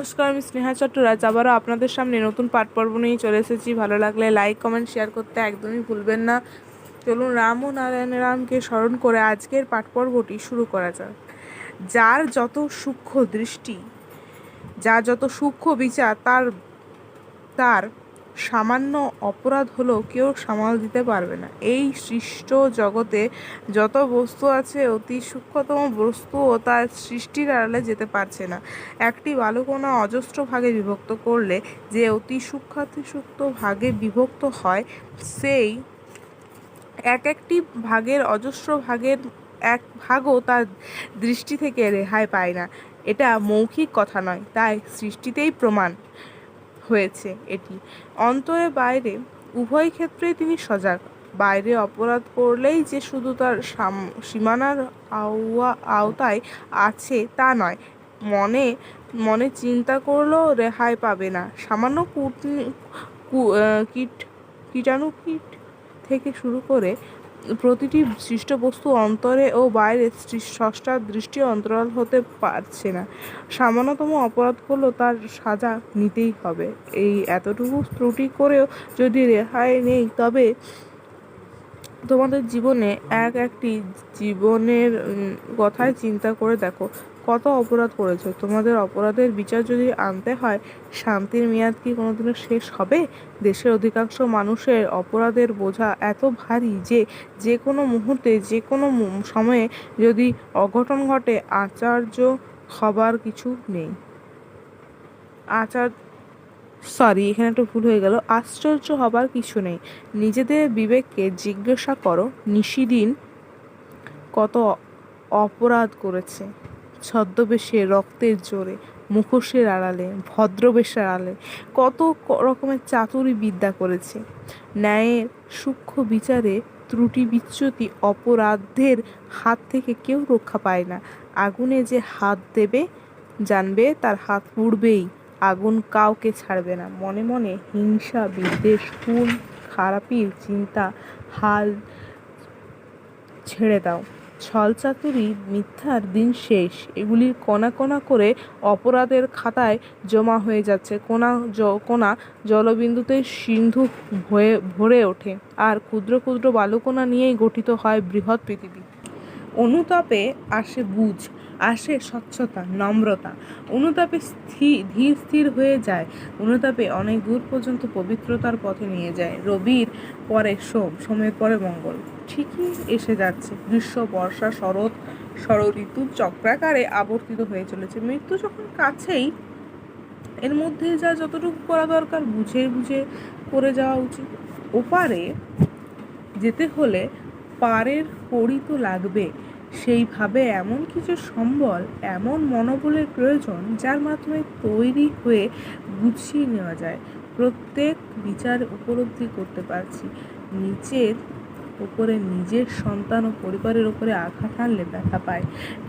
নমস্কার, আমি স্নেহা চট্টরাজ। আবারও আপনাদের সামনে নতুন পাঠ পর্ব নিয়ে চলে এসেছি। ভালো লাগলে লাইক কমেন্ট শেয়ার করতে একদমই ভুলবেন না। চলুন রাম ও নারায়ণ রামকে স্মরণ করে আজকের পাঠ পর্বটি শুরু করা যাক। যার যত সূক্ষ্ম দৃষ্টি যা যত সূক্ষ্ম বিচার, তার তার সামান্য অপরাধ হলেও কেউ সামাল দিতে পারবে না। এই সৃষ্ট জগতে যত বস্তু আছে, অতি সূক্ষ্মতম বস্তুও তার সৃষ্টির আড়ালে যেতে পারছে না। একটি বালুকণা অজস্র ভাগে বিভক্ত করলে যে অতি সূক্ষ্মাতিসূক্ত ভাগে বিভক্ত হয়, সেই এক একটি ভাগের অজস্র ভাগের এক ভাগও তার দৃষ্টি থেকে রেহাই পায় না। এটা মৌখিক কথা নয়, তাই সৃষ্টিতেই প্রমাণ। হয়েছে এটি। অন্তরে বাইরে, উভয় ক্ষেত্রেই তিনি সজাগ। বাইরে অপরাধ করলেই যে শুধু তার সাম- সীমানার আওয়া, আওতায় আছে তা নয়। মনে মনে চিন্তা করলেও রেহাই পাবে না। সামান্য কূটনি কু- কীট, কীটাণু কীট থেকে শুরু করে প্রতিটি সৃষ্ট বস্তু অন্তরে ও বাইরে সষ্টার দৃষ্টি অন্তরাল হতে পারছে না। সামান্যতম অপরাধ করলেও তার সাজা নিতেই হবে। এই এতটুকু ত্রুটি করেও যদি রেহাই নেই, তবে তোমাদের জীবনে এক একটি জীবনের কথাই চিন্তা করে দেখো। কত অপরাধ করেছ? তোমাদের অপরাধের বিচার যদি আনতে হয়, শান্তির মেয়াদ কি কোনোদিনও শেষ হবে? দেশের অধিকাংশ মানুষের অপরাধের বোঝা এত ভারী যে যে কোনো মুহূর্তে যে কোনো সময়ে যদি অঘটন ঘটে, আচার্য হবার কিছু নেই। আচার সরি এখানে একটু ভুল হয়ে গেল। আশ্চর্য হবার কিছু নেই। নিজেদের বিবেককে জিজ্ঞাসা করো, নিশিদিন কত অপরাধ করেছে? ছদ্মবেশে রক্তের জোরে, মুখোশের আড়ালে, ভদ্রবেশের আড়ালে কত রকমের চাতুরি বিদ্যা করেছে। ন্যায়ের সূক্ষ্ম বিচারে ত্রুটি বিচ্যুতি অপরাধের হাত থেকে কেউ রক্ষা পায় না। আগুনে যে হাত দেবে, জানবে তার হাত পুড়বেই। আগুন কাউকে ছাড়বে না। মনে মনে হিংসা, বিদ্বেষ, খুন, খারাপির চিন্তা হাল ছেড়ে দাও। ছলচাতুরি, মিথ্যার দিন শেষ। এগুলির কণা কণা করে অপরাধের খাতায় জমা হয়ে যাচ্ছে। কোনা কোনা জলবিন্দুতে সিন্ধু হয়ে, ভরে ওঠে আর ক্ষুদ্র ক্ষুদ্র বালুকণা নিয়েই গঠিত হয় বৃহৎ পৃথিবী। অনুতাপে আসে বুঝ, আসে স্বচ্ছতা, নম্রতা। অনুতাপে স্থির ধীর স্থির হয়ে যায়। অনুতাপে অনেক দূর পর্যন্ত পবিত্রতার পথে নিয়ে যায়। রবির পরে সোম, সোমের পরে মঙ্গল। ঠিকই এসে যাচ্ছে। গ্রীষ্ম, বর্ষা, শরৎ ষড় ঋতু চক্রাকারে আবর্তিত হয়ে চলেছে। মৃত্যু যখন কাছেই, এর মধ্যে যা যতটুকু করা দরকার বুঝে বুঝে করে যাওয়া উচিত। ওপারে যেতে হলে পারের কড়ি তো লাগবে। সেইভাবে এমন কিছু সম্বল, এমন মনোবলের প্রয়োজন যার মাধ্যমে তৈরি হয়ে গুছিয়ে নেওয়া যায়। প্রত্যেক বিচার উপলব্ধি করতে পারছি। নিচের উপরে নিজের সন্তান ও পরিবারের উপরে আঘাত আনলে ব্যথা পায়।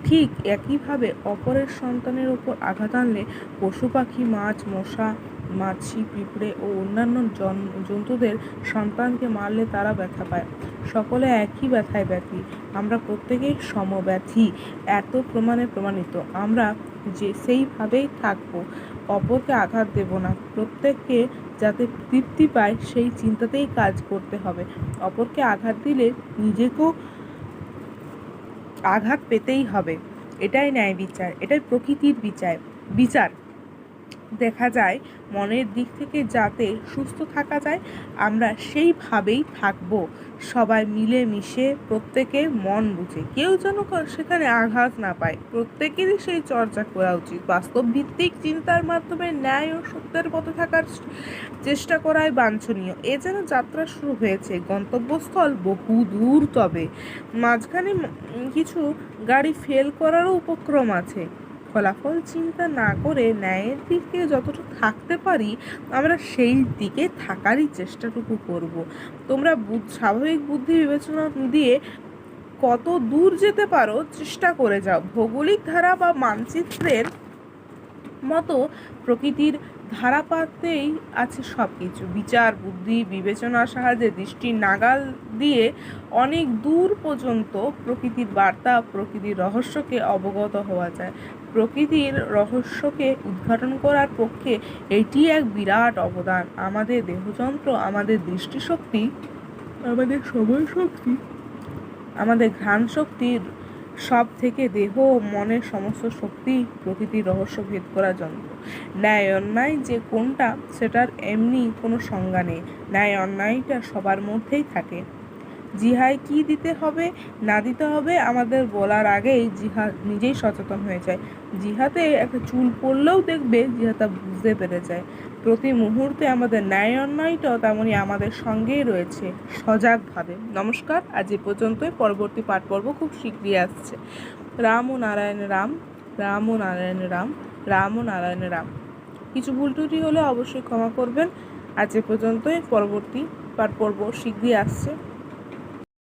ঠিক একইভাবে অপরের সন্তানের উপর আঘাত আনলে পশু পাখি, মাছ, মশা, মাছি, পিঁপড়ে ও অন্যান্য জন- জন্তুদের সন্তানকে মারলে তারা ব্যথা পায়। সকলে একই ব্যথায় ব্যথী। আমরা প্রত্যেকেই সমব্যথী। এত প্রমাণে প্রমাণিত। আমরা যে সেইভাবেই থাকব। অপরকে আঘাত দেব না। প্রত্যেককে যাতে তৃপ্তি পায়, সেই চিন্তাতেই কাজ করতে হবে। অপরকে আঘাত দিলে নিজেকেও আঘাত পেতেই হবে। এটাই ন্যায় বিচার, এটাই প্রকৃতির বিচার। বিচার। দেখা যায়, মনের দিক থেকে যাতে সুস্থ থাকা যায়, আমরা সেইভাবেই থাকব। সবাই মিলে মিশে প্রত্যেকে মন বুঝে। কেউ যেন সেখানে আঘাত না পায়। প্রত্যেকেরই সেই চর্চা করা উচিত। বাস্তব ভিত্তিক চিন্তার মাধ্যমে ন্যায় ও সত্যের পথে থাকার চেষ্টা করাই বাঞ্ছনীয়। এ যেন যাত্রা শুরু হয়েছে। গন্তব্যস্থল বহু দূর তবে। মাঝখানে কিছু গাড়ি ফেল করারও উপক্রম আছে। ফলাফল চিন্তা না করে ন্যায়ের দিকে যতটুকু থাকতে পারি, আমরা সেই দিকে থাকারই চেষ্টাটুকু করব। তোমরা স্বাভাবিক বুদ্ধি বিবেচনা দিয়ে কত দূর যেতে পারো, চেষ্টা করে যাও। ভৌগোলিক ধারা বা মানচিত্রের মতো প্রকৃতির ধারাপাতেই আছে সব কিছু বিচার, বুদ্ধি, বিবেচনার সাহায্যে দৃষ্টি নাগাল দিয়ে অনেক দূর পর্যন্ত প্রকৃতির বার্তা, প্রকৃতির রহস্যকে অবগত হওয়া যায়। প্রকৃতির রহস্যকে উদ্ঘাটন করার পক্ষে এটি এক বিরাট অবদান। আমাদের দেহযন্ত্র, আমাদের দৃষ্টিশক্তি, আমাদের সময় শক্তি আমাদের ঘ্রাণ শক্তির সব থেকে দেহ ও মনের সমস্ত শক্তি প্রকৃতি রহস্য ভেদ করা যন্ত্র। ন্যায় অন্যায় যে কোনটা, সেটার এমনি কোনো সংজ্ঞা নেই। ন্যায় অন্যায়টা সবার মধ্যেই থাকে। জিহায় কি দিতে হবে, না দিতে হবে, আমাদের বলার আগেই জিহা নিজেই সচেতন হয়ে যায়। জিহাতে একটা চুল পড়লেও দেখবে জিহাতা বুঝতে পেরে যায়। প্রতি মুহূর্তে আমাদের ন্যায় অন্যায়টাও তেমনই আমাদের সঙ্গেই রয়েছে, সজাগভাবে। নমস্কার, আজ এ পর্যন্তই। পরবর্তী পাঠ পর্ব খুব শীঘ্রই আসছে। রাম ও নারায়ণ রাম রাম ও নারায়ণ রাম রাম ও নারায়ণ রাম। কিছু ভুল ত্রুটি হলে অবশ্যই ক্ষমা করবেন। আজ এ পর্যন্তই। পরবর্তী পাঠ পর্ব শীঘ্রই আসছে।